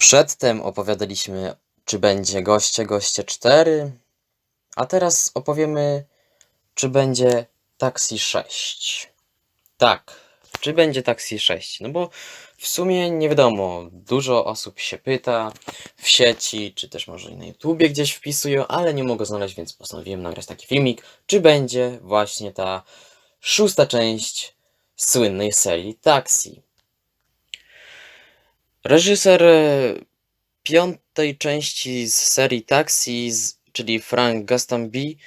Przedtem opowiadaliśmy, czy będzie Goście, Goście 4, a teraz opowiemy, czy będzie Taxi 6. Tak, czy będzie Taxi 6? No bo w sumie nie wiadomo, dużo osób się pyta w sieci, czy też może na YouTubie gdzieś wpisują, ale nie mogę znaleźć, więc postanowiłem nagrać taki filmik, czy będzie właśnie ta szósta część słynnej serii Taxi. Reżyser e, piątej części z serii Taxi, czyli Frank Gastambi,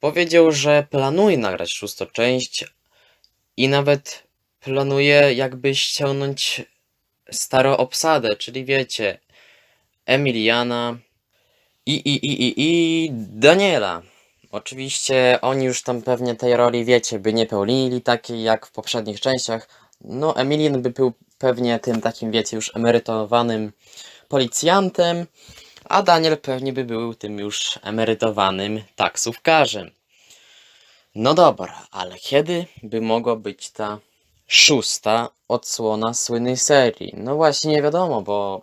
powiedział, że planuje nagrać szóstą część i nawet planuje jakby ściągnąć starą obsadę, czyli wiecie, Emiliana i, i, i, i, i Daniela. Oczywiście oni już tam pewnie tej roli, wiecie, by nie pełnili takiej jak w poprzednich częściach. No, Emilian by był pewnie tym takim, wiecie, już emerytowanym policjantem, a Daniel pewnie by był tym już emerytowanym taksówkarzem. No dobra, ale kiedy by mogła być ta szósta odsłona słynnej serii? No właśnie nie wiadomo, bo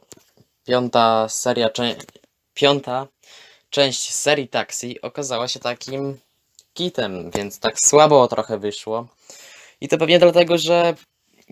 piąta seria, czę- piąta część serii Taxi okazała się takim kitem, więc tak słabo trochę wyszło. I to pewnie dlatego, że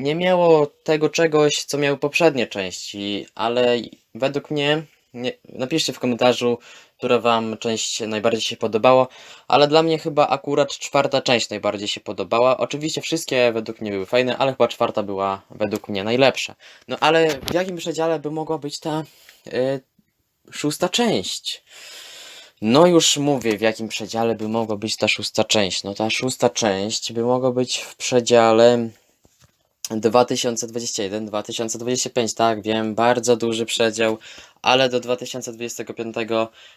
nie miało tego czegoś, co miały poprzednie części, ale według mnie, nie, napiszcie w komentarzu, która wam część najbardziej się podobała, ale dla mnie chyba akurat czwarta część najbardziej się podobała. Oczywiście wszystkie według mnie były fajne, ale chyba czwarta była według mnie najlepsza. No ale w jakim przedziale by mogła być ta y, szósta część? No już mówię, w jakim przedziale by mogła być ta szósta część. No ta szósta część by mogła być w przedziale 2021-2025, tak, wiem, bardzo duży przedział, ale do 2025,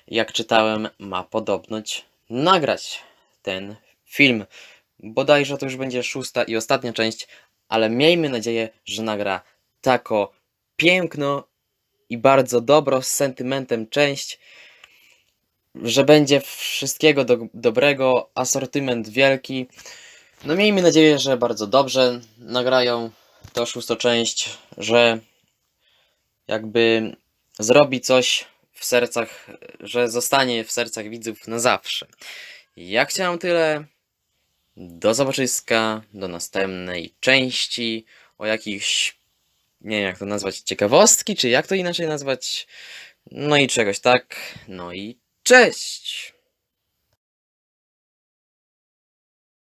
jak czytałem, ma podobność nagrać ten film. Bodajże to już będzie szósta i ostatnia część, ale miejmy nadzieję, że nagra tako piękno i bardzo dobro, z sentymentem część, że będzie wszystkiego do, dobrego, asortyment wielki. No miejmy nadzieję, że bardzo dobrze nagrają tą szóstą część, że jakby zrobi coś w sercach, że zostanie w sercach widzów na zawsze. Ja chciałem tyle. Do zobaczyska, do następnej części, o jakichś, nie wiem jak to nazwać, ciekawostki, czy jak to inaczej nazwać, no i czegoś tak, no i cześć!